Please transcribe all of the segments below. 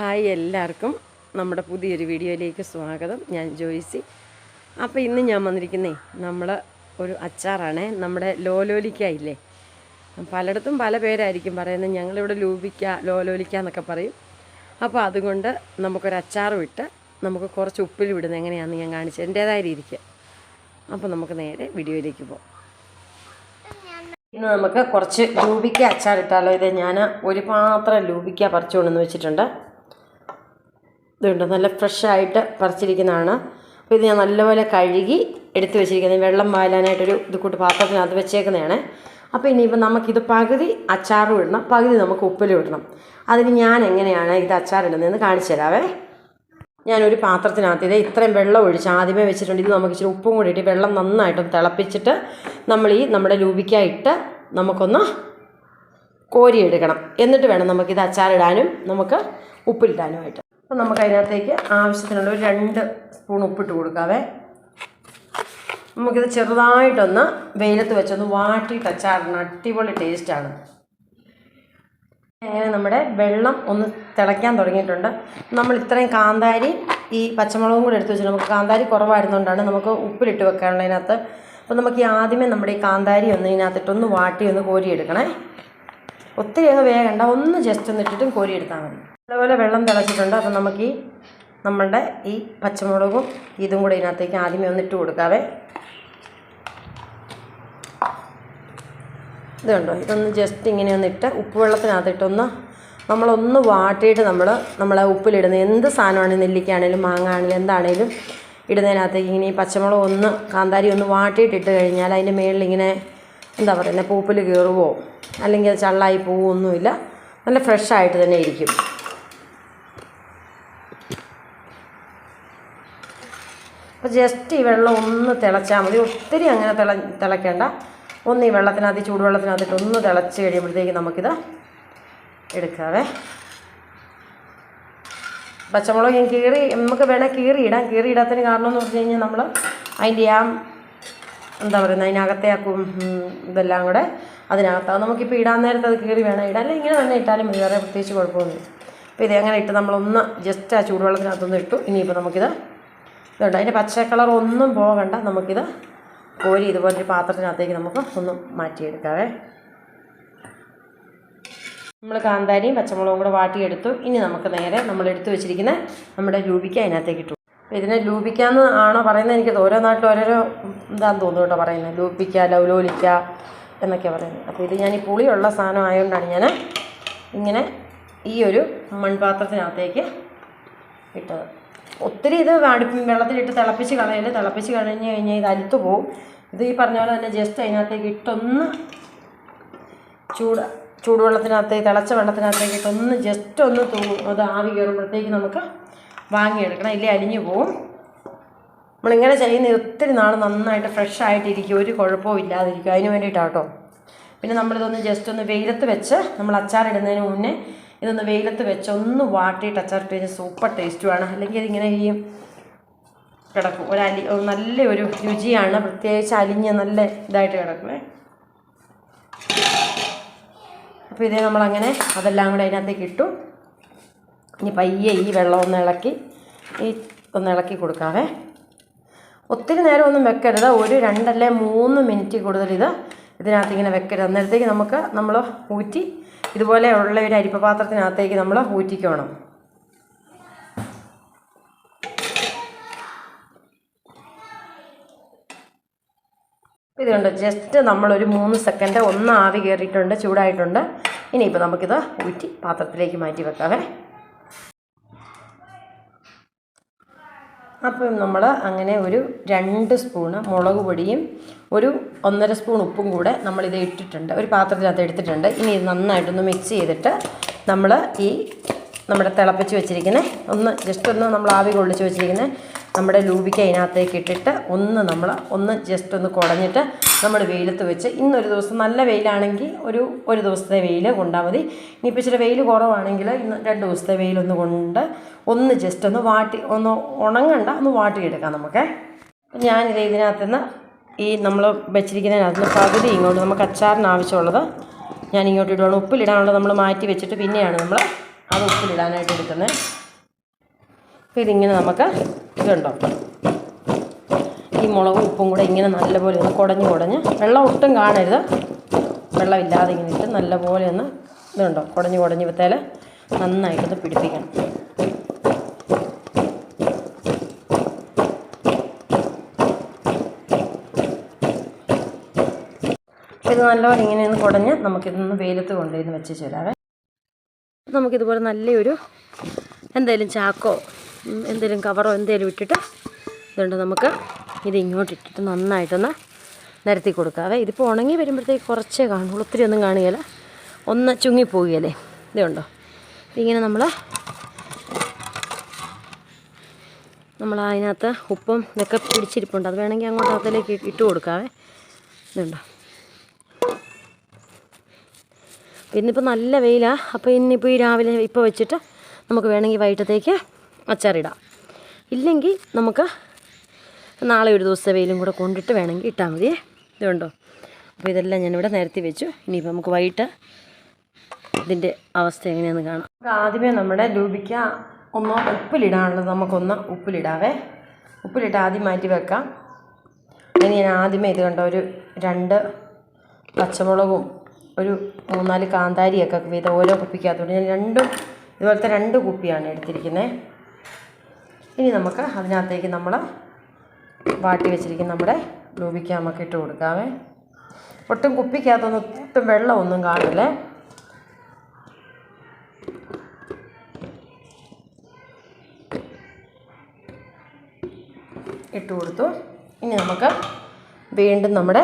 Hi എല്ലാവർക്കും നമ്മുടെ പുതിയൊരു വീഡിയോയിലേക്ക് സ്വാഗതം. ഞാൻ ജോയിസി. അപ്പോൾ ഇന്ന് ഞാൻ വന്നിരിക്കുന്നേ നമ്മൾ ഒരു അച്ചാറാണേ നമ്മുടെ ലോലോലിക്ക പലയിടത്തും പല പേരായിരിക്കും പറയുന്നത് ഞങ്ങളിവിടെ ലൂപിക്ക ലോലോലിക്ക എന്നൊക്കെ പറയും. അപ്പോൾ അതുകൊണ്ട് നമുക്കൊരു അച്ചാറും ഇട്ട് നമുക്ക് കുറച്ച് ഉപ്പിൽ വിടുന്നത് എങ്ങനെയാണെന്ന് ഞാൻ കാണിച്ചത് എന്റേതായ രീതിക്ക്. അപ്പോൾ നമുക്ക് നേരെ വീഡിയോയിലേക്ക് പോകാം. ഇന്ന് നമുക്ക് കുറച്ച് ലൂബിക്ക അച്ചാറിട്ടാലോ? ഇത് ഞാൻ ഒരു പാത്രം ലൂബിക്ക പറിച്ചുകൊണ്ടെന്ന് വെച്ചിട്ടുണ്ട്. ഇതുണ്ട്. നല്ല ഫ്രഷായിട്ട് പറിച്ചിരിക്കുന്നതാണ്. അപ്പോൾ ഇത് ഞാൻ നല്ലപോലെ കഴുകി എടുത്തു വെച്ചിരിക്കുന്നത് വെള്ളം വാലാനായിട്ടൊരു ഇത് കൂട്ട് പാത്രത്തിനകത്ത് വെച്ചേക്കുന്നതാണ്. അപ്പോൾ ഇനി ഇനിയിപ്പോൾ നമുക്കിത് പകുതി അച്ചാറും ഇടണം. പകുതി നമുക്ക് ഉപ്പിലും ഇടണം. അതിന് ഞാൻ എങ്ങനെയാണ് ഇത് അച്ചാറിടുന്നതെന്ന് കാണിച്ചു തരാവേ. ഞാനൊരു പാത്രത്തിനകത്ത് ഇത് ഇത്രയും വെള്ളം ഒഴിച്ച് ആദ്യമേ വെച്ചിട്ടുണ്ട്. ഇത് നമുക്ക് ഇച്ചിരി ഉപ്പും കൂടി ഇട്ട് വെള്ളം നന്നായിട്ടൊന്ന് തിളപ്പിച്ചിട്ട് നമ്മൾ ഈ നമ്മുടെ ലൂബിക്ക ഇട്ട് നമുക്കൊന്ന് കോരിയെടുക്കണം. എന്നിട്ട് വേണം നമുക്കിത് അച്ചാറിടാനും നമുക്ക് ഉപ്പിലിടാനുമായിട്ട്. അപ്പോൾ നമുക്ക് അതിനകത്തേക്ക് ആവശ്യത്തിനുള്ള ഒരു രണ്ട് സ്പൂൺ ഉപ്പിട്ട് കൊടുക്കാവേ. നമുക്കിത് ചെറുതായിട്ടൊന്ന് വെയിലത്ത് വെച്ചൊന്ന് വാട്ടിയിട്ട് അച്ചാറിന് അടിപൊളി ടേസ്റ്റാണ്. അങ്ങനെ നമ്മുടെ വെള്ളം ഒന്ന് തിളയ്ക്കാൻ തുടങ്ങിയിട്ടുണ്ട്. നമ്മൾ ഇത്രയും കാന്താരി ഈ പച്ചമുളകും കൂടി എടുത്ത് വെച്ചിട്ട് നമുക്ക് കാന്താരി കുറവായിരുന്നുകൊണ്ടാണ് നമുക്ക് ഉപ്പിലിട്ട് വെക്കാനുള്ള അതിനകത്ത് അപ്പോൾ നമുക്ക് ഈ ആദ്യമേ നമ്മുടെ ഈ കാന്താരി ഒന്ന് ഇതിനകത്തിട്ടൊന്ന് വാട്ടി ഒന്ന് കോരിയെടുക്കണേ. ഒത്തിരി അങ്ങ് വേഗണ്ട. ഒന്ന് ജസ്റ്റ് ഒന്നിട്ടിട്ടും കോരിയെടുത്താൽ മതി. അതുപോലെ വെള്ളം തിളച്ചിട്ടുണ്ട്. അപ്പോൾ നമുക്ക് ഈ നമ്മളുടെ ഈ പച്ചമുളകും ഇതും കൂടി ഇതിനകത്തേക്ക് ആദ്യമേ ഒന്ന് ഇട്ട് കൊടുക്കാവേ. ഇത് കണ്ടോ? ഇതൊന്ന് ജസ്റ്റ് ഇങ്ങനെ ഒന്ന് ഇട്ട് ഉപ്പ് വെള്ളത്തിനകത്തിട്ടൊന്ന് നമ്മളൊന്ന് വാട്ടിയിട്ട് നമ്മൾ നമ്മളെ ഉപ്പിലിടുന്ന എന്ത് സാധനമാണെങ്കിലും നെല്ലിക്കാണേലും മാങ്ങ ആണെങ്കിലും എന്താണേലും ഇടുന്നതിനകത്തേക്ക് ഇങ്ങനെ ഈ പച്ചമുളക് ഒന്ന് കാന്താരി ഒന്ന് വാട്ടിയിട്ട് ഇട്ട് കഴിഞ്ഞാൽ അതിന്റെ മേളിൽ ഇങ്ങനെ എന്താ പറയുന്നത് പൂപ്പിൽ കയറുവോ അല്ലെങ്കിൽ അത് ചള്ളായി പോവുമൊന്നുമില്ല നല്ല ഫ്രഷായിട്ട് തന്നെ ഇരിക്കും. അപ്പോൾ ജസ്റ്റ് ഈ വെള്ളം ഒന്ന് തിളച്ചാൽ മതി. ഒത്തിരി അങ്ങനെ തിള തിളയ്ക്കേണ്ട. ഒന്ന് ഈ വെള്ളത്തിനകത്ത് ചൂടുവെള്ളത്തിനകത്തിട്ട് ഒന്ന് തിളച്ച് കഴിയുമ്പോഴത്തേക്ക് നമുക്കിത് എടുക്കാവേ. പച്ചമുളക് ഞാൻ കീറി നമുക്ക് വേണേൽ കീറിയിടാം. കീറിയിടാത്തതിന് കാരണം എന്ന് പറഞ്ഞു കഴിഞ്ഞാൽ നമ്മൾ അതിന്റെ ആ എന്താ പറയുന്നത് അതിനകത്തെ ആ ഇതെല്ലാം കൂടെ അതിനകത്ത്. അത് നമുക്കിപ്പോൾ ഇടാൻ നേരത്തെ അത് കീറി വേണം. ഇടാം അല്ലെങ്കിൽ ഇങ്ങനെ തന്നെ ഇട്ടാലും മതി. വേറെ പ്രത്യേകിച്ച് കുഴപ്പമൊന്നുമില്ല. അപ്പോൾ ഇത് അങ്ങനെ ഇട്ട് നമ്മളൊന്ന് ജസ്റ്റ് ആ ചൂടുവെള്ളത്തിനകത്തൊന്ന് ഇട്ടു. ഇനിയിപ്പോൾ നമുക്കിത് ഇതുണ്ട്. അതിന്റെ പച്ച കളർ ഒന്നും പോകണ്ട. നമുക്കിത് കോരി ഇതുപോലൊരു പാത്രത്തിനകത്തേക്ക് നമുക്ക് ഒന്ന് മാറ്റിയെടുക്കാവേ. നമ്മൾ കാന്താരിയും പച്ചമുളകും കൂടെ വാട്ടിയെടുത്തു. ഇനി നമുക്ക് നേരെ നമ്മൾ എടുത്തു വെച്ചിരിക്കുന്ന നമ്മുടെ ലൂബിക്ക അതിനകത്തേക്ക് ഇട്ടു. ഇതിനെ ലൂബിക്കാന്ന് ആണോ പറയുന്നത്? എനിക്ക് ഓരോ നാട്ടിലും ഓരോരോ ഇതാന്ന് തോന്നുന്നു കേട്ടോ പറയുന്നത്. ലൂപ്പിക്ക ലൗലോലിക്ക എന്നൊക്കെയാണ് പറയുന്നത്. അപ്പോൾ ഇത് ഞാൻ ഈ പുളിയുള്ള സാധനം ആയതുകൊണ്ടാണ് ഞാൻ ഇങ്ങനെ ഈ ഒരു മൺപാത്രത്തിനകത്തേക്ക് ഇട്ടത്. ഒത്തിരി ഇത് അടുപ്പ് വെള്ളത്തിലിട്ട് തിളപ്പിച്ച് കളയൽ. തിളപ്പിച്ച് കഴിഞ്ഞ് കഴിഞ്ഞാൽ ഇത് അലുത്ത് പോവും. ഇത് ഈ പറഞ്ഞ പോലെ തന്നെ ജസ്റ്റ് അതിനകത്തേക്ക് ഇട്ടൊന്ന് ചൂട് ചൂടുവെള്ളത്തിനകത്തേക്ക് തിളച്ച വെള്ളത്തിനകത്തേക്ക് ഇട്ടൊന്ന് ജസ്റ്റ് ഒന്ന് തൂ അത് ആവി കയറുമ്പോഴത്തേക്ക് നമുക്ക് വാങ്ങിയെടുക്കണം. ഇല്ലേ അലിഞ്ഞു പോവും. നമ്മളിങ്ങനെ ചെയ്യുന്ന ഒത്തിരി നാൾ നന്നായിട്ട് ഫ്രഷ് ആയിട്ടിരിക്കും. ഒരു കുഴപ്പവും ഇല്ലാതിരിക്കും. അതിന് വേണ്ടിയിട്ടാട്ടോ. പിന്നെ നമ്മളിതൊന്ന് ജസ്റ്റ് ഒന്ന് വെയിലത്ത് വെച്ച് നമ്മൾ അച്ചാറിടുന്നതിന് മുന്നേ ഇതൊന്ന് വെയിലത്ത് വെച്ച് ഒന്ന് വാട്ടിയിട്ട് അച്ചാറിട്ട് കഴിഞ്ഞാൽ സൂപ്പർ ടേസ്റ്റുമാണ് അല്ലെങ്കിൽ ഇതിങ്ങനെ ഈ കിടക്കും. ഒരു അലി നല്ലൊരു രുചിയാണ്. പ്രത്യേകിച്ച് അലിഞ്ഞ് നല്ല ഇതായിട്ട് കിടക്കുമേ അപ്പോൾ ഇതേ നമ്മളങ്ങനെ അതെല്ലാം കൂടെ അതിനകത്തേക്ക് ഇട്ടു. ഇനി പയ്യെ ഈ വെള്ളം ഒന്ന് ഇളക്കി ഈ ഒന്ന് ഇളക്കി കൊടുക്കാവേ. ഒത്തിരി നേരം ഒന്നും വെക്കരുത്. ഒരു രണ്ടല്ലേ മൂന്ന് മിനിറ്റ് കൂടുതൽ ഇത് ഇതിനകത്ത് ഇങ്ങനെ വെക്കരുത്. അന്നേരത്തേക്ക് നമുക്ക് നമ്മൾ ഊറ്റി ഇതുപോലെ ഉള്ള ഒരു അരിപ്പ പാത്രത്തിനകത്തേക്ക് നമ്മൾ ഊറ്റിക്കണം. ഇതുണ്ട് ജസ്റ്റ് നമ്മളൊരു മൂന്ന് സെക്കൻഡ് ഒന്ന് ആവി കയറിയിട്ടുണ്ട് ചൂടായിട്ടുണ്ട്. ഇനിയിപ്പോൾ നമുക്കിത് ഊറ്റി പാത്രത്തിലേക്ക് മാറ്റി വെക്കാവേ. അപ്പം നമ്മൾ അങ്ങനെ ഒരു രണ്ട് സ്പൂണ് മുളക് പൊടിയും ഒരു ഒന്നര സ്പൂൺ ഉപ്പും കൂടെ നമ്മളിത് ഇട്ടിട്ടുണ്ട്. ഒരു പാത്രത്തിനകത്ത് എടുത്തിട്ടുണ്ട്. ഇനി ഇത് നന്നായിട്ടൊന്ന് മിക്സ് ചെയ്തിട്ട് നമ്മൾ ഈ നമ്മുടെ തിളപ്പിച്ച് വെച്ചിരിക്കുന്നത് ഒന്ന് ജസ്റ്റ് ഒന്ന് നമ്മൾ ആവി കൊള്ളിച്ച് വെച്ചിരിക്കുന്നത് നമ്മുടെ ലൂബിക്ക അതിനകത്തേക്ക് ഇട്ടിട്ട് ഒന്ന് നമ്മൾ ഒന്ന് ജസ്റ്റ് ഒന്ന് കുടഞ്ഞിട്ട് നമ്മൾ വെയിലത്ത് വെച്ച് ഇന്നൊരു ദിവസം നല്ല വെയിലാണെങ്കിൽ ഒരു ഒരു ദിവസത്തെ വെയിൽ കൊണ്ടാൽ മതി. ഇനിയിപ്പോൾ ഇച്ചിരി വെയിൽ കുറവാണെങ്കിൽ ഇന്ന് രണ്ട് ദിവസത്തെ വെയിലൊന്ന് കൊണ്ട് ഒന്ന് ജസ്റ്റ് ഒന്ന് വാട്ടി ഒന്ന് ഉണങ്ങണ്ട ഒന്ന് വാട്ടിയെടുക്കാം നമുക്ക്. ഞാനിത് ഇതിനകത്ത് നിന്ന് ഈ നമ്മൾ വെച്ചിരിക്കുന്നതിനകത്ത് നിന്ന് പകുതി ഇങ്ങോട്ട് നമുക്ക് അച്ചാറിന് ആവശ്യമുള്ളത് ഞാൻ ഇങ്ങോട്ട് ഇടുവാണ്. ഉപ്പിലിടാനുള്ളത് നമ്മൾ മാറ്റി വെച്ചിട്ട് പിന്നെയാണ് നമ്മൾ അത് ഉപ്പിലിടാനായിട്ട് എടുക്കുന്നത് അപ്പോൾ ഇതിങ്ങനെ നമുക്ക് ഇതുണ്ടോ? ഈ മുളകും ഉപ്പും കൂടെ ഇങ്ങനെ നല്ലപോലെ ഒന്ന് കുടഞ്ഞ് കുടഞ്ഞ് വെള്ളം ഒട്ടും കാണരുത്. വെള്ളമില്ലാതെ ഇങ്ങനെ ഇട്ട് നല്ലപോലെ ഒന്ന് ഇതുണ്ടോ? കുടഞ്ഞ് കുടഞ്ഞ് വിത്തേൽ നന്നായിട്ടൊന്ന് പിടിപ്പിക്കണം. ഇത് നല്ലപോലെ ഇങ്ങനെ ഒന്ന് കുടഞ്ഞ് നമുക്കിതൊന്ന് വെയിലത്ത് കൊണ്ടുവന്ന് വെച്ച് ചേരാവേ. നമുക്കിതുപോലെ നല്ലൊരു എന്തെങ്കിലും ചാക്കോ എന്തെങ്കിലും കവറോ എന്തെങ്കിലും ഇട്ടിട്ട് ഇതുണ്ട് നമുക്ക് ഇത് ഇങ്ങോട്ട് ഇട്ടിട്ട് നന്നായിട്ടൊന്ന് നിരത്തി കൊടുക്കാവേ ഇതിപ്പോൾ ഉണങ്ങി വരുമ്പോഴത്തേക്ക് കുറച്ചേ കാണുള്ളൂ. ഒത്തിരി ഒന്നും കാണുകയില്ല ഒന്ന് ചുങ്ങിപ്പോവുകയല്ലേ ഇതുണ്ടോ ഇങ്ങനെ നമ്മൾ നമ്മൾ അതിനകത്ത് ഉപ്പും ഇതൊക്കെ പിടിച്ചിരിപ്പുണ്ട്. അത് വേണമെങ്കിൽ അങ്ങോട്ട് അതിലേക്ക് ഇട്ട് കൊടുക്കാവേ ഇതുണ്ടോ ഇന്നിപ്പോൾ നല്ല വെയിലാണ് അപ്പോൾ ഇന്നിപ്പോൾ ഈ രാവിലെ ഇപ്പോൾ വെച്ചിട്ട് നമുക്ക് വേണമെങ്കിൽ വൈകിട്ടത്തേക്ക് അച്ചാറിടാം. ഇല്ലെങ്കിൽ നമുക്ക് നാളെ ഒരു ദിവസത്തെ വെയിലും കൂടെ കൊണ്ടിട്ട് വേണമെങ്കിൽ ഇട്ടാൽ മതിയേ ഇതുണ്ടോ അപ്പോൾ ഇതെല്ലാം ഞാനിവിടെ നിരത്തി വെച്ചു. ഇനിയിപ്പോൾ നമുക്ക് വൈകിട്ട് ഇതിന്റെ അവസ്ഥ എങ്ങനെയാണെന്ന് കാണാം. നമുക്ക് ആദ്യമേ നമ്മുടെ ലൂപിക്ക ഒന്ന് ഉപ്പിലിടാനുള്ളത് നമുക്കൊന്ന് ഉപ്പിലിടാവേ. ഉപ്പിലിട്ട് ആദ്യം മാറ്റി വെക്കാം. ഇനി ഞാൻ ആദ്യമേ ഇത് കണ്ടോ ഒരു രണ്ട് പച്ചമുളകും ഒരു മൂന്നാൽ കാന്താരിയൊക്കെ വീതം ഓരോ കുപ്പിക്കകത്തോട് ഞാൻ രണ്ടും ഇതുപോലത്തെ രണ്ട് കുപ്പിയാണ് എടുത്തിരിക്കുന്നത്. ഇനി നമുക്ക് അതിനകത്തേക്ക് നമ്മൾ വാട്ടി വെച്ചിരിക്കുന്ന നമ്മുടെ ലൂബിക്ക ഇട്ട് കൊടുക്കാമേ ഒട്ടും കുപ്പിക്കകത്തൊന്നും ഒട്ടും വെള്ളമൊന്നും കാണില്ലേ? ഇട്ട് കൊടുത്തു. ഇനി നമുക്ക് വീണ്ടും നമ്മുടെ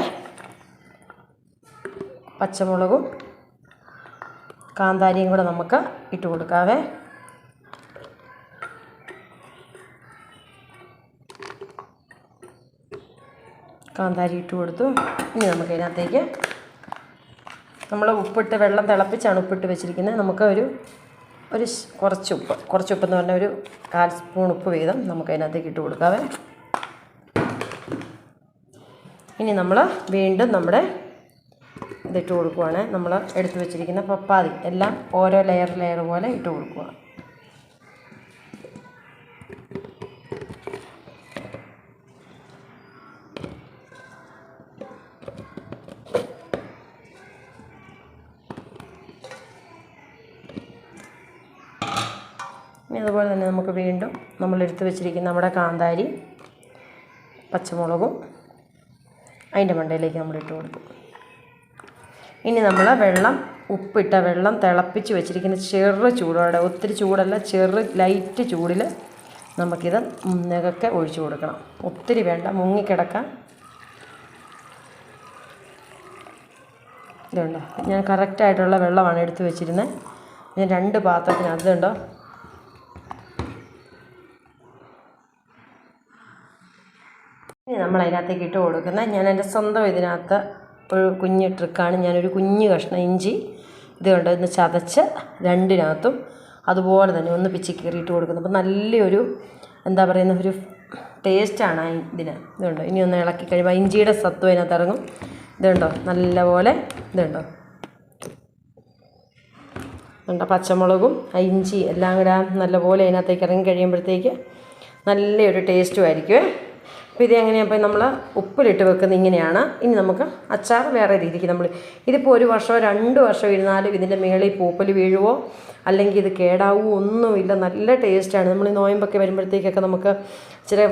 പച്ചമുളകും കാന്താരിയും കൂടെ നമുക്ക് ഇട്ട് കൊടുക്കാവേ. കാന്താരി ഇട്ട് കൊടുത്തു. ഇനി നമുക്ക് ഇതിനകത്തേക്ക് നമ്മൾ ഉപ്പിട്ട് വെള്ളം തിളപ്പിച്ചാണ് ഉപ്പിട്ട് വെച്ചിരിക്കുന്നത്. നമുക്ക് ഒരു ഒരു കുറച്ച് ഉപ്പ് കുറച്ച് ഉപ്പ് എന്ന് പറഞ്ഞാൽ ഒരു കാൽ സ്പൂൺ ഉപ്പ് വീതം നമുക്ക് അതിനകത്തേക്ക് ഇട്ട് കൊടുക്കാവേ ഇനി നമ്മൾ വീണ്ടും നമ്മുടെ ഇതിട്ട് കൊടുക്കുവാണ്. നമ്മൾ എടുത്തു വെച്ചിരിക്കുന്ന പപ്പാതി എല്ലാം ഓരോ ലെയർ ലെയർ പോലെ ഇട്ട് കൊടുക്കുക ഇനി അതുപോലെ തന്നെ നമുക്ക് വീണ്ടും നമ്മൾ എടുത്ത് വെച്ചിരിക്കുന്ന നമ്മുടെ കാന്താരി പച്ചമുളകും അതിന്റെ മണ്ടയിലേക്ക് നമ്മൾ ഇട്ട് കൊടുക്കും. ഇനി നമ്മൾ വെള്ളം ഉപ്പിട്ട വെള്ളം തിളപ്പിച്ച് വെച്ചിരിക്കുന്ന ചെറു ചൂടോടെ ഒത്തിരി ചൂടല്ല ചെറു ലൈറ്റ് ചൂടിൽ നമുക്കിത് മുന്നകൊക്കെ ഒഴിച്ചു കൊടുക്കണം. ഒത്തിരി വേണ്ട മുങ്ങിക്കിടക്കാൻ ഇതുണ്ടോ? ഞാൻ കറക്റ്റായിട്ടുള്ള വെള്ളമാണ് എടുത്ത് വെച്ചിരുന്നത്. ഞാൻ രണ്ട് പാത്രത്തിന് ഉണ്ടോ ഇനി നമ്മൾ അതിനകത്തേക്ക് ഇട്ട് കൊടുക്കുന്നത്. ഞാൻ എന്റെ സ്വന്തം ഇതിനകത്ത് ഒരു കുഞ്ഞ് ട്രിക്കാണ്. ഞാനൊരു കുഞ്ഞ് കഷ്ണം ഇഞ്ചി ഇത് കൊണ്ട്? ഒന്ന് ചതച്ച് രണ്ടിനകത്തും അതുപോലെ തന്നെ ഒന്ന് പിച്ചി കീറിയിട്ട് കൊടുക്കുന്നു. അപ്പോൾ നല്ലൊരു എന്താ പറയുന്ന ഒരു ടേസ്റ്റാണ് ഇതിന്. ഇതുണ്ടോ? ഇനി ഒന്ന് ഇളക്കി കഴിയുമ്പോൾ ഇഞ്ചിയുടെ സത്വം അതിനകത്ത് ഇറങ്ങും. ഇതുണ്ടോ? നല്ലപോലെ ഇതുണ്ടോ? ഇതുണ്ടോ? പച്ചമുളകും ഇഞ്ചി എല്ലാം കൂടെ നല്ലപോലെ അതിനകത്തേക്ക് ഇറങ്ങി കഴിയുമ്പോഴത്തേക്ക് നല്ലൊരു ടേസ്റ്റും ആയിരിക്കുമേ അപ്പോൾ ഇത് എങ്ങനെയാണ് അപ്പോൾ നമ്മൾ ഉപ്പിലിട്ട് വെക്കുന്നത് ഇങ്ങനെയാണ്. ഇനി നമുക്ക് അച്ചാർ വേറെ രീതിക്ക് നമ്മൾ ഇതിപ്പോൾ ഒരു വർഷമോ രണ്ട് വർഷമോ ഇരുന്നാലും ഇതിന്റെ മേളിൽ പൂപ്പൽ വീഴുവോ? അല്ലെങ്കിൽ ഇത് കേടാവുമോ ഒന്നുമില്ല. നല്ല ടേസ്റ്റാണ്. നമ്മൾ നോയമ്പൊക്കെ വരുമ്പോഴത്തേക്കൊക്കെ നമുക്ക് ഇച്ചിരി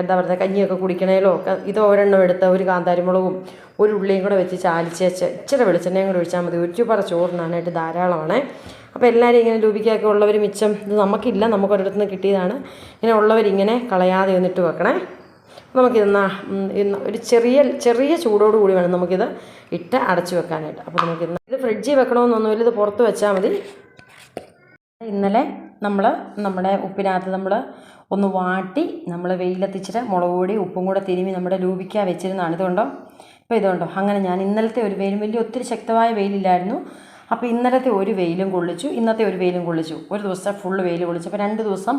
എന്താ പറയുക കഞ്ഞിയൊക്കെ കുടിക്കണേലോ ഇത് ഒരെണ്ണം എടുത്ത് ഒരു കാന്താരിമുളകും ഒരു ഉള്ളിയും കൂടെ വെച്ച് ചാലിച്ച് ഇച്ചിരി വെളിച്ചെണ്ണയും കൂടെ ഒഴിച്ചാൽ മതി. ഒരുപാട് ചോറിനാനായിട്ട് ധാരാളമാണ്. അപ്പോൾ എല്ലാവരും ഇങ്ങനെ രൂപിക്കൊക്കെ ഉള്ളവർ മിച്ചം ഇത് നമുക്കില്ല. നമുക്ക് ഒരിടത്തുനിന്ന് കിട്ടിയതാണ്. ഇങ്ങനെ ഉള്ളവരിങ്ങനെ കളയാതെ ഒന്നിട്ട് വെക്കണേ. നമുക്കിത് ഒരു ചെറിയ ചെറിയ ചൂടോട് കൂടി വേണം നമുക്കിത് ഇട്ട് അടച്ചു വെക്കാനായിട്ട്. അപ്പോൾ നമുക്കിത് ഇത് ഫ്രിഡ്ജിൽ വെക്കണമെന്നൊന്നുമില്ല ഇത് പുറത്ത് വെച്ചാൽ മതി. ഇന്നലെ നമ്മൾ നമ്മുടെ ഉപ്പിനകത്ത് നമ്മൾ ഒന്ന് വാട്ടി നമ്മൾ വെയിലെത്തിച്ചിട്ട് മുളക് പൊടി ഉപ്പും കൂടെ തിരുമി നമ്മുടെ രൂപിക്കാൻ വെച്ചിരുന്നതാണ്. ഇതുകൊണ്ടോ ഇപ്പോൾ ഇതുകൊണ്ടോ അങ്ങനെ ഞാൻ ഇന്നലത്തെ ഒരു വെയിലും വലിയ ഒത്തിരി ശക്തമായ വെയിലില്ലായിരുന്നു. അപ്പോൾ ഇന്നലത്തെ ഒരു വെയിലും കൊള്ളിച്ചു ഇന്നത്തെ ഒരു വെയിലും കൊള്ളിച്ചു. ഒരു ദിവസം ഫുള്ള് വെയിൽ കൊള്ളിച്ചു. അപ്പോൾ രണ്ട് ദിവസം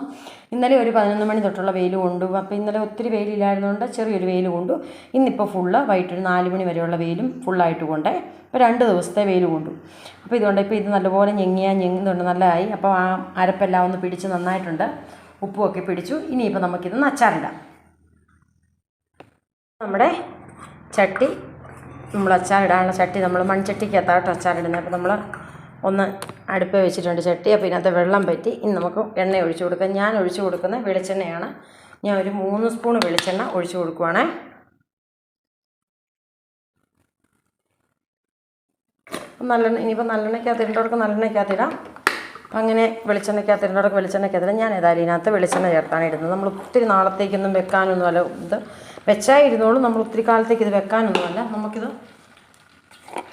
ഇന്നലെ ഒരു പതിനൊന്ന് മണി തൊട്ടുള്ള വെയിൽ കൊണ്ടു. അപ്പോൾ ഇന്നലെ ഒത്തിരി വെയിലില്ലായിരുന്നുകൊണ്ട് ചെറിയൊരു വെയിൽ കൊണ്ടു. ഇന്നിപ്പോൾ ഫുള്ള് വൈകിട്ടൊരു നാല് മണി വരെയുള്ള വെയിലും ഫുള്ളായിട്ട് കൊണ്ടേ ഇപ്പോൾ രണ്ട് ദിവസത്തെ വെയിൽ കൊണ്ടു. അപ്പോൾ ഇതുകൊണ്ട് ഇപ്പോൾ ഇത് നല്ലപോലെ ഞെങ്ങിയാൽ ഞെങ്ങുന്നുണ്ട് നല്ലതായി. അപ്പോൾ ആ അരപ്പെല്ലാം ഒന്ന് പിടിച്ച് നന്നായിട്ടുണ്ട്. ഉപ്പുമൊക്കെ പിടിച്ചു. ഇനിയിപ്പോൾ നമുക്കിത് അച്ചാറിടാം നമ്മുടെ ചട്ടി നമ്മൾ അച്ചാറിടാനുള്ള ചട്ടി നമ്മൾ മൺചട്ടിക്കകത്താട്ട് അച്ചാറിടുന്നത്. അപ്പോൾ നമ്മൾ ഒന്ന് അടുപ്പ് വെച്ചിട്ടുണ്ട് ചട്ടി. അപ്പോൾ ഇതിനകത്ത് വെള്ളം പറ്റി. ഇനി നമുക്ക് എണ്ണ ഒഴിച്ചു കൊടുക്കാം. ഞാൻ ഒഴിച്ചു കൊടുക്കുന്ന വെളിച്ചെണ്ണയാണ്. ഞാൻ ഒരു മൂന്ന് സ്പൂൺ വെളിച്ചെണ്ണ ഒഴിച്ചു കൊടുക്കുവാണേ. നല്ലെണ്ണ ഇനിയിപ്പോൾ നല്ലെണ്ണയ്ക്കകത്ത് ഇടേണ്ടവർക്ക് നല്ലെണ്ണയ്ക്കകത്തിടാം അപ്പം അങ്ങനെ വെളിച്ചെണ്ണയ്ക്കകത്ത് ഇടേണ്ടവർക്ക് വെളിച്ചെണ്ണയ്ക്കകത്തിടാം ഞാൻ ഏതായാലും ഇതിനകത്ത് വെളിച്ചെണ്ണ ചേർത്താണ് ഇടുന്നത്. നമ്മൾ ഒത്തിരി നാളത്തേക്കൊന്നും വെക്കാനൊന്നും അല്ല ഇത് വെച്ചാൽ ഇരുന്നോളും നമ്മൾ ഒത്തിരി കാലത്തേക്ക് ഇത് വെക്കാനൊന്നുമല്ല. നമുക്കിത്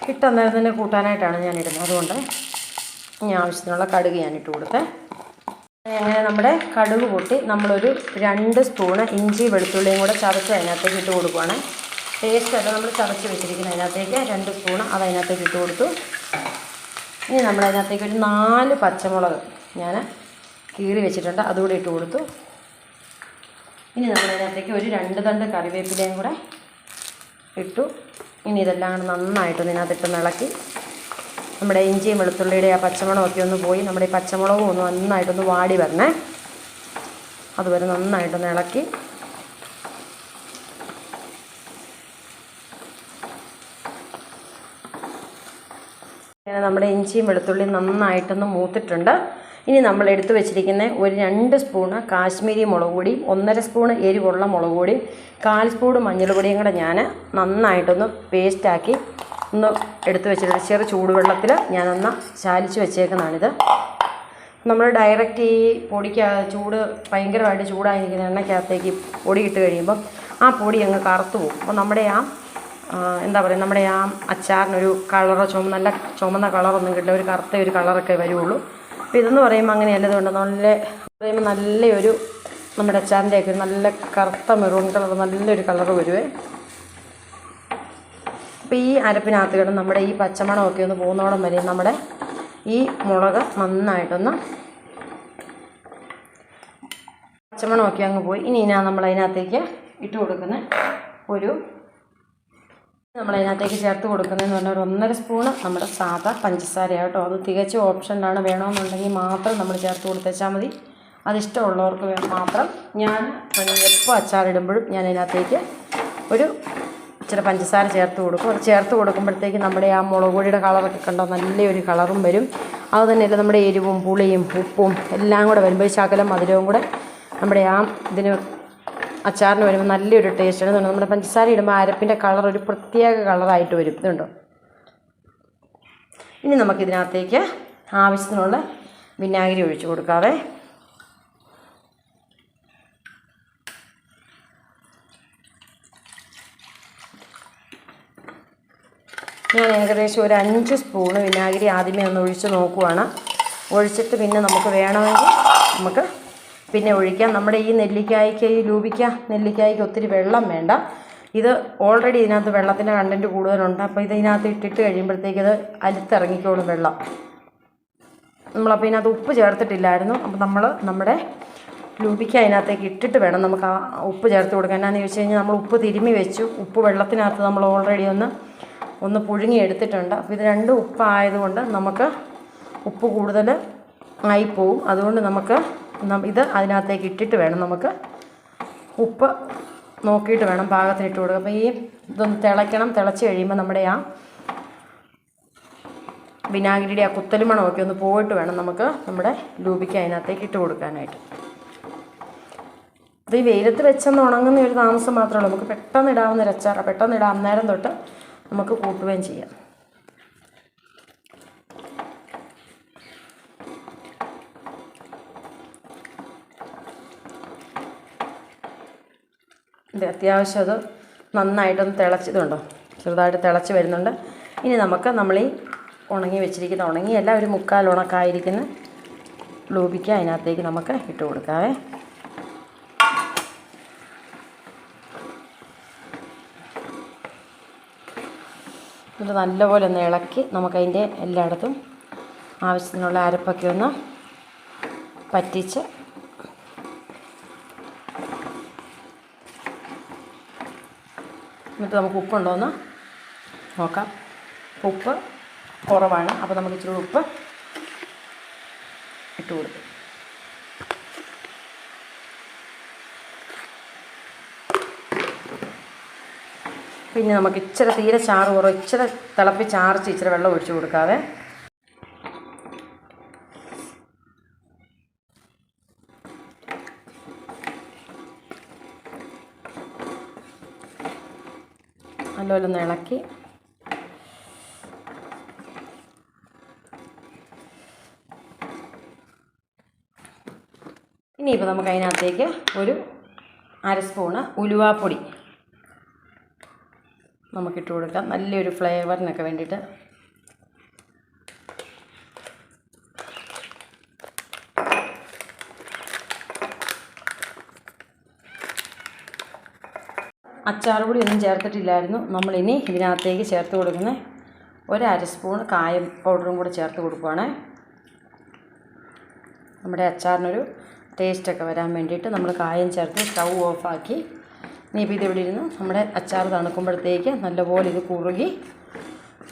കിട്ടുന്നേരം തന്നെ കൂട്ടാനായിട്ടാണ് ഞാൻ ഇടുന്നത് അതുകൊണ്ട് ഇനി ആവശ്യത്തിനുള്ള കടുക് ഞാൻ ഇട്ട് കൊടുത്തേ. അങ്ങനെ നമ്മുടെ കടുക് കൂട്ടി നമ്മളൊരു രണ്ട് സ്പൂണ് ഇഞ്ചി വെളുത്തുള്ളിയും കൂടെ ചതച്ച് അതിനകത്തേക്ക് ഇട്ട് കൊടുക്കുവാണ്. ടേസ്റ്റ് അത് നമ്മൾ ചതച്ച് വെച്ചിരിക്കുന്ന അതിനകത്തേക്ക് രണ്ട് സ്പൂണ് അത് അതിനകത്തേക്ക് ഇട്ട് കൊടുത്തു. ഇനി നമ്മൾ അതിനകത്തേക്ക് ഒരു നാല് പച്ചമുളക് ഞാൻ കീറി വെച്ചിട്ടുണ്ട്. അതുകൂടി ഇട്ട് കൊടുത്തു. ഇനി നമ്മൾ അതിനകത്തേക്ക് ഒരു രണ്ട് തണ്ട് കറിവേപ്പിലയും കൂടെ ഇട്ടു. ഇനി ഇതെല്ലാം കൂടെ നന്നായിട്ട് ഇതിനകത്തിട്ട് ഇളക്കി. നമ്മുടെ ഇഞ്ചിയും വെളുത്തുള്ളിയുടെ ആ പച്ചമുളകൊക്കെ ഒന്ന് പോയി. നമ്മുടെ ഈ പച്ചമുളകും ഒന്ന് നന്നായിട്ടൊന്ന് വാടി വരണേ. അതുവരെ നന്നായിട്ടൊന്ന് ഇളക്കി. നമ്മുടെ ഇഞ്ചിയും വെളുത്തുള്ളിയും നന്നായിട്ടൊന്ന് മൂത്തിട്ടുണ്ട്. ഇനി നമ്മൾ എടുത്തു വെച്ചിരിക്കുന്ന ഒരു രണ്ട് സ്പൂണ് കാശ്മീരി മുളക് പൊടിയും ഒന്നര സ്പൂണ് എരിവുള്ള മുളക് പൊടിയും കാൽ സ്പൂൺ മഞ്ഞൾ പൊടിയും കൂടെ ഞാൻ നന്നായിട്ടൊന്ന് പേസ്റ്റാക്കി ഒന്ന് എടുത്തു വെച്ചിട്ട് ചെറു ചൂടുവെള്ളത്തിൽ ഞാനൊന്ന് ചാലിച്ച് വെച്ചേക്കുന്നതാണിത്. നമ്മൾ ഡയറക്റ്റ് ഈ പൊടിക്ക് ചൂട് ഭയങ്കരമായിട്ട് ചൂടായിരിക്കുന്ന എണ്ണയ്ക്കകത്തേക്ക് പൊടി ഇട്ട് കഴിയുമ്പം ആ പൊടി അങ്ങ് കറുത്തു പോകും. അപ്പോൾ നമ്മുടെ ആ, എന്താ പറയുക നമ്മുടെ ആ അച്ചാറിനൊരു കളറോ ചുമ നല്ല ചുമന്ന കളറൊന്നും കിട്ടില്ല. ഒരു കറുത്ത ഒരു കളറൊക്കെ വരുള്ളൂ. അപ്പോൾ ഇതെന്ന് പറയുമ്പോൾ അങ്ങനെയല്ല? ഇതുകൊണ്ട് നല്ല പറയുമ്പോൾ നല്ലൊരു നമ്മുടെ അച്ചാറിന്റെ ഒക്കെ നല്ല കറുത്ത മെറൂൺ കളർ നല്ലൊരു കളർ വരുവേ. അപ്പോൾ ഈ അരപ്പിനകത്ത് നമ്മുടെ ഈ പച്ചമണമൊക്കെ ഒന്ന് പോകുന്നോളം വരെ നമ്മുടെ ഈ മുളക് നന്നായിട്ടൊന്ന് പച്ചമണമൊക്കെ അങ്ങ് പോയി. ഇനി ഞാൻ നമ്മൾ അതിനകത്തേക്ക് ഇട്ട് കൊടുക്കുന്ന ഒരു നമ്മൾ അതിനകത്തേക്ക് ചേർത്ത് കൊടുക്കുന്നതെന്ന് പറഞ്ഞാൽ ഒരു ഒന്നര സ്പൂണ് നമ്മുടെ സാധാ പഞ്ചസാരയാണ് കേട്ടോ. അത് തികച്ചും ഓപ്ഷനിലാണ് വേണമെന്നുണ്ടെങ്കിൽ മാത്രം നമ്മൾ ചേർത്ത് കൊടുത്തേച്ചാൽ മതി. അതിഷ്ടമുള്ളവർക്ക് മാത്രം ഞാൻ എപ്പോൾ അച്ചാറിടുമ്പോഴും ഞാൻ അതിനകത്തേക്ക് ഒരു ഇച്ചിരി പഞ്ചസാര ചേർത്ത് കൊടുക്കും. അത് ചേർത്ത് കൊടുക്കുമ്പോഴത്തേക്ക് നമ്മുടെ ആ മുളക് പൊടിയുടെ കളറൊക്കെ കണ്ടോ നല്ലൊരു കളറും വരും. അത് തന്നെയല്ല നമ്മുടെ എരിവും പുളിയും ഉപ്പും എല്ലാം കൂടെ വരുമ്പോൾ ശകലം മധുരവും കൂടെ നമ്മുടെ ആ ഇതിന് അച്ചാറിന് വരുമ്പോൾ നല്ലൊരു ടേസ്റ്റ് ആണ്. നമ്മുടെ പഞ്ചസാര ഇടുമ്പോൾ അരപ്പിന്റെ കളർ ഒരു പ്രത്യേക കളറായിട്ട് വരും. ഇതുണ്ടോ? ഇനി നമുക്കിതിനകത്തേക്ക് ആവശ്യത്തിനുള്ള വിനാഗിരി ഒഴിച്ചു കൊടുക്കാവേ. ഞാൻ ഏകദേശം ഒരു അഞ്ച് സ്പൂണ് വിനാഗിരി ആദ്യമേ ഒന്ന് ഒഴിച്ച് നോക്കുവാണ്. ഒഴിച്ചിട്ട് പിന്നെ നമുക്ക് വേണമെങ്കിൽ നമുക്ക് പിന്നെ ഒഴിക്കാം. നമ്മുടെ ഈ നെല്ലിക്കായ്ക്ക് ഈ ലൂപിക്ക നെല്ലിക്കായ്ക്ക് ഒത്തിരി വെള്ളം വേണ്ട. ഇത് ഓൾറെഡി ഇതിനകത്ത് വെള്ളത്തിന്റെ കണ്ടന്റ് കൂടുതലുണ്ട്. അപ്പോൾ ഇത് ഇതിനകത്ത് ഇട്ടിട്ട് കഴിയുമ്പോഴത്തേക്ക് ഇത് അലുത്തിറങ്ങിക്കോളും വെള്ളം. നമ്മളപ്പോൾ ഇതിനകത്ത് ഉപ്പ് ചേർത്തിട്ടില്ലായിരുന്നു. അപ്പോൾ നമ്മൾ നമ്മുടെ ലൂപിക്ക അതിനകത്തേക്ക് ഇട്ടിട്ട് വേണം നമുക്ക് ആ ഉപ്പ് ചേർത്ത് കൊടുക്കാൻ. എന്നാന്ന് ചോദിച്ചു കഴിഞ്ഞാൽ നമ്മൾ ഉപ്പ് തിരുമ്മി വെച്ചു. ഉപ്പ് വെള്ളത്തിനകത്ത് നമ്മൾ ഓൾറെഡി ഒന്ന് ഒന്ന് പുഴുങ്ങി എടുത്തിട്ടുണ്ട്. അപ്പോൾ ഇത് രണ്ട് ഉപ്പായതുകൊണ്ട് നമുക്ക് ഉപ്പ് കൂടുതൽ ആയിപ്പോവും അതുകൊണ്ട് നമുക്ക് ഇത് അതിനകത്തേക്ക് ഇട്ടിട്ട് വേണം നമുക്ക് ഉപ്പ് നോക്കിയിട്ട് വേണം പാകത്തിന് ഇട്ട് കൊടുക്കുക അപ്പോൾ ഈ ഇതൊന്ന് തിളയ്ക്കണം. തിളച്ച് കഴിയുമ്പോൾ നമ്മുടെ ആ വിനാഗിരിയുടെ ആ കുത്തലുമണമൊക്കെ ഒന്ന് പോയിട്ട് വേണം നമുക്ക് നമ്മുടെ ലൂപിക്ക് അതിനകത്തേക്ക് ഇട്ട് കൊടുക്കാനായിട്ട്. അപ്പോൾ ഈ വെയിലത്ത് വെച്ചൊന്ന് ഉണങ്ങുന്ന ഒരു താമസം മാത്രമേ ഉള്ളൂ. നമുക്ക് പെട്ടെന്ന് ഇടാവുന്ന ഒരു അച്ചാറാണ് പെട്ടെന്ന് ഇടാം അന്നേരം തൊട്ട് നമുക്ക് കൂട്ടുകയും ചെയ്യാം. ഇത് അത്യാവശ്യം അത് നന്നായിട്ടൊന്ന് തിളച്ചതുണ്ടോ ചെറുതായിട്ട് തിളച്ച് വരുന്നുണ്ട്. ഇനി നമുക്ക് നമ്മൾ ഈ ഉണങ്ങി വെച്ചിരിക്കുന്ന ഉണങ്ങിയല്ല ഒരു മുക്കാൽ ഉണക്കായിരിക്കുന്ന ലൂപിക്ക അതിനകത്തേക്ക് നമുക്ക് ഇട്ട് കൊടുക്കാവേ. ഇത് നല്ലപോലെ ഒന്ന് ഇളക്കി നമുക്കതിന്റെ എല്ലായിടത്തും ആവശ്യത്തിനുള്ള അരപ്പൊക്കെ ഒന്ന് പറ്റിച്ച് എന്നിട്ട് നമുക്ക് ഉപ്പുണ്ടോ എന്ന് നോക്കാം. ഉപ്പ് കുറവാണ്. അപ്പോൾ നമുക്ക് ഇച്ചിരി ഉപ്പ് ഇട്ട് കൊടുക്കും. പിന്നെ നമുക്ക് ഇച്ചിരി തീരെ ചാറ് കുറവ് ഇച്ചിരി തിളപ്പിച്ചാർച്ച് ഇച്ചിരി വെള്ളം ഒഴിച്ചു കൊടുക്കാവേ. നല്ലപോലെ ഒന്ന് ഇളക്കി. ഇനിയിപ്പോൾ നമുക്ക് അതിനകത്തേക്ക് ഒരു അര സ്പൂണ് ഉലുവാപ്പൊടി നമുക്കിട്ട് കൊടുക്കാം. നല്ലൊരു ഫ്ലേവറിനൊക്കെ വേണ്ടിയിട്ട് അച്ചാർ പൊടി ഒന്നും ചേർത്തിട്ടില്ലായിരുന്നു. നമ്മളിനി ഇതിനകത്തേക്ക് ചേർത്ത് കൊടുക്കുന്ന ഒരു അര സ്പൂൺ കായം പൗഡറും കൂടെ ചേർത്ത് കൊടുക്കുവാണേ. നമ്മുടെ അച്ചാറിനൊരു ടേസ്റ്റൊക്കെ വരാൻ വേണ്ടിയിട്ട് നമ്മൾ കായം ചേർത്ത് സ്റ്റൗ ഓഫാക്കി. ഇനിയിപ്പോൾ ഇതിവിടെ ഇരുന്ന് നമ്മുടെ അച്ചാർ തണുക്കുമ്പോഴത്തേക്ക് നല്ലപോലെ ഇത് കുറുകി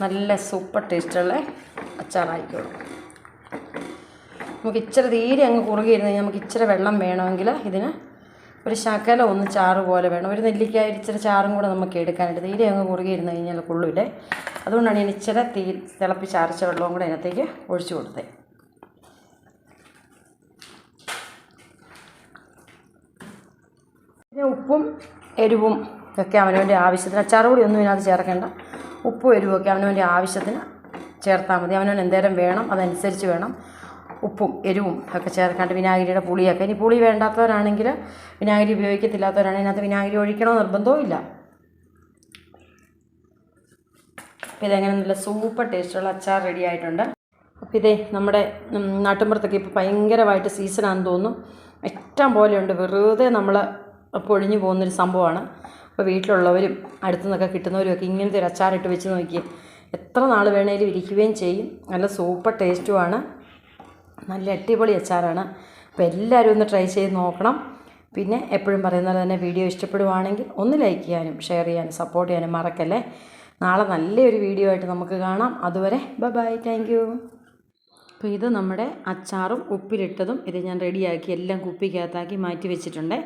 നല്ല സൂപ്പർ ടേസ്റ്റുള്ള അച്ചാറായിക്കോളും. നമുക്ക് ഇച്ചിരി തീരെ അങ്ങ് കുറുകി ഇരുന്ന് കഴിഞ്ഞാൽ നമുക്ക് ഇച്ചിരി വെള്ളം വേണമെങ്കിൽ ഇതിന് ഒരു ശകല ഒന്ന് ചാറ് പോലെ വേണം. ഒരു നെല്ലിക്ക ഇച്ചിരി ചാറും കൂടെ നമുക്ക് എടുക്കാനായിട്ട് തീരെ അങ്ങ് കുറുകി ഇരുന്ന് കഴിഞ്ഞാൽ കൊള്ളൂല്ലേ? അതുകൊണ്ടാണ് ഞാൻ ഇച്ചിരി തീ തിളപ്പിച്ച് അരച്ച വെള്ളവും കൂടെ അതിനകത്തേക്ക് ഒഴിച്ചു കൊടുത്തത്. പിന്നെ ഉപ്പും എരിവും ഒക്കെ അവനവന്റെ ആവശ്യത്തിന്. അച്ചാറ് കൂടി ഒന്നും ഇതിനകത്ത് ചേർക്കേണ്ട. ഉപ്പും എരിവും ഒക്കെ അവനവന്റെ ആവശ്യത്തിന് ചേർത്താൽ മതി. അവനവൻ എന്തേരം വേണം അതനുസരിച്ച് വേണം. ഉപ്പും എരിവും ഒക്കെ ചേർക്കാണ്ട് വിനാഗിരിയുടെ പുളിയൊക്കെ. ഇനി പുളി വേണ്ടാത്തവരാണെങ്കിൽ വിനാഗിരി ഉപയോഗിക്കത്തില്ലാത്തവരാണെങ്കിൽ അതിനകത്ത് വിനാഗിരി ഒഴിക്കണോ നിർബന്ധവും ഇല്ല. അപ്പോൾ ഇതെങ്ങനെ നല്ല സൂപ്പർ ടേസ്റ്റുള്ള അച്ചാർ റെഡി ആയിട്ടുണ്ട്. അപ്പോൾ ഇതേ നമ്മുടെ നാട്ടുമ്പുറത്തൊക്കെ ഇപ്പോൾ ഭയങ്കരമായിട്ട് സീസണാണെന്ന് തോന്നുന്നു. ഇഷ്ടം പോലെയുണ്ട്. വെറുതെ നമ്മൾ പൊഴിഞ്ഞു പോകുന്നൊരു സംഭവമാണ്. അപ്പോൾ വീട്ടിലുള്ളവരും അടുത്തു നിന്നൊക്കെ കിട്ടുന്നവരും ഒക്കെ ഇങ്ങനത്തെ ഒരു അച്ചാറിട്ട് വെച്ച് നോക്കി എത്ര നാൾ വേണേലും ഇരിക്കുകയും ചെയ്യും. നല്ല സൂപ്പർ ടേസ്റ്റുമാണ് നല്ല അടിപൊളി അച്ചാറാണ്. അപ്പോൾ എല്ലാവരും ഒന്ന് ട്രൈ ചെയ്ത് നോക്കണം. പിന്നെ എപ്പോഴും പറയുന്നത് തന്നെ വീഡിയോ ഇഷ്ടപ്പെടുവാണെങ്കിൽ ഒന്ന് ലൈക്ക് ചെയ്യാനും ഷെയർ ചെയ്യാനും സപ്പോർട്ട് ചെയ്യാനും മറക്കല്ലേ? നാളെ നല്ലൊരു വീഡിയോ ആയിട്ട് നമുക്ക് കാണാം. അതുവരെ ബൈ ബൈ താങ്ക് അപ്പോൾ ഇത് നമ്മുടെ അച്ചാറും ഉപ്പിലിട്ടതും ഇത് ഞാൻ റെഡിയാക്കി എല്ലാം കുപ്പിക്കകത്താക്കി മാറ്റി വെച്ചിട്ടുണ്ട്.